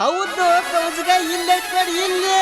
ಹೌದು ಕೌಜ್ಗ ಇಲ್ಲೈತ್ ಇಲ್ಲೇ